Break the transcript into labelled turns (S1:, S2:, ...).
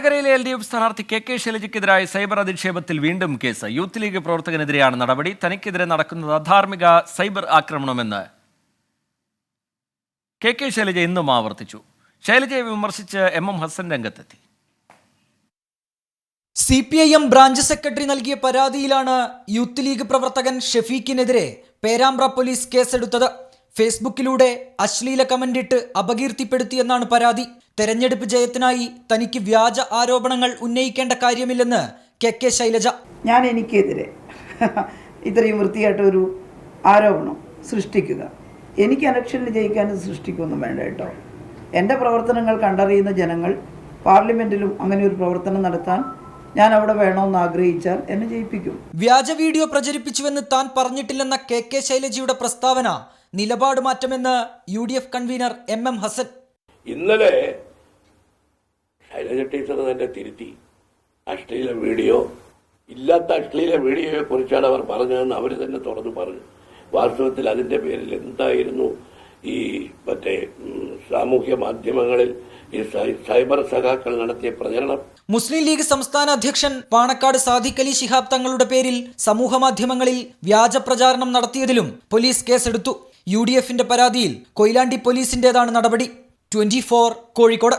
S1: വടകരയിലെ L D F സ്ഥാനാർത്ഥി K K ശൈലജയ്ക്കെതിരായ സൈബർ അധിക്ഷേപത്തിൽ വീണ്ടും കേസ്. യൂത്ത് ലീഗ് പ്രവർത്തകനെതിരെയാണ് നടപടി. തനിക്കെതിരെ നടക്കുന്നത് അധാർമിക സൈബർ ആക്രമണമെന്ന് കെ കെ ശൈലജ ഇന്നും ആവർത്തിച്ചു. ശൈലജയെ വിമർശിച്ച് എം എം ഹസൻ രംഗത്തെത്തി.
S2: C P I M branch secretary നൽകിയ പരാതിയിലാണ് യൂത്ത് ലീഗ് പ്രവർത്തകൻ ഷെഫീഖിനെതിരെ പേരാമ്പ്ര പോലീസ് കേസെടുത്തത്. ഫേസ്ബുക്കിലൂടെ അശ്ലീല കമന്റിട്ട് അപകീർത്തിപ്പെടുത്തിയെന്നാണ് പരാതി. തെരഞ്ഞെടുപ്പ് ജയത്തിനായി തനിക്ക് വ്യാജ ആരോപണങ്ങൾ ഉന്നയിക്കേണ്ട കാര്യമില്ലെന്ന് കെ കെ ശൈലജ.
S3: ഞാൻ എനിക്കെതിരെ ഇത്രയും വൃത്തിയായിട്ട് ഒരു ആരോപണം സൃഷ്ടിക്കുക. എനിക്ക് അലക്ഷനിൽ ജയിക്കാൻ സൃഷ്ടിക്കൊന്നും വേണ്ട കേട്ടോ. എന്റെ പ്രവർത്തനങ്ങൾ കണ്ടറിയുന്ന ജനങ്ങൾ പാർലമെന്റിലും അങ്ങനെ ഒരു പ്രവർത്തനം നടത്താൻ ഞാൻ അവിടെ വേണമെന്ന് ആഗ്രഹിച്ചാൽ എന്നെ ജയിപ്പിക്കും.
S2: വ്യാജ വീഡിയോ പ്രചരിപ്പിച്ചുവെന്ന് താൻ പറഞ്ഞിട്ടില്ലെന്ന കെ കെ ശൈലജയുടെ പ്രസ്താവന നിലപാട് മാറ്റമെന്ന് U D F convener M M Hassan.
S4: ഇന്നലെ ശൈലജ ടീച്ചർ തന്നെ തിരുത്തി. അശ്ലീല വീഡിയോ ഇല്ലാത്ത അശ്ലീല വീഡിയോയെ കുറിച്ചാണ് അവർ പറഞ്ഞതെന്ന് അവർ തന്നെ തുറന്നു പറഞ്ഞു. വാസ്തവത്തിൽ അതിന്റെ പേരിൽ എന്തായിരുന്നു ഈ മറ്റേ സാമൂഹ്യ മാധ്യമങ്ങളിൽ ഈ സൈബർ സഖാക്കൾ നടത്തിയ പ്രചരണം?
S2: മുസ്ലിം ലീഗ് സംസ്ഥാന അധ്യക്ഷൻ പാണക്കാട് സാദിഖ് അലി ശിഹാബ് തങ്ങളുടെ പേരിൽ സമൂഹ മാധ്യമങ്ങളിൽ വ്യാജ പ്രചാരണം നടത്തിയതിലും പോലീസ് കേസെടുത്തു. യു ഡി എഫിന്റെ പരാതിയിൽ കൊയിലാണ്ടി പോലീസിന്റേതാണ് നടപടി. ട്വന്റി കോഴിക്കോട്.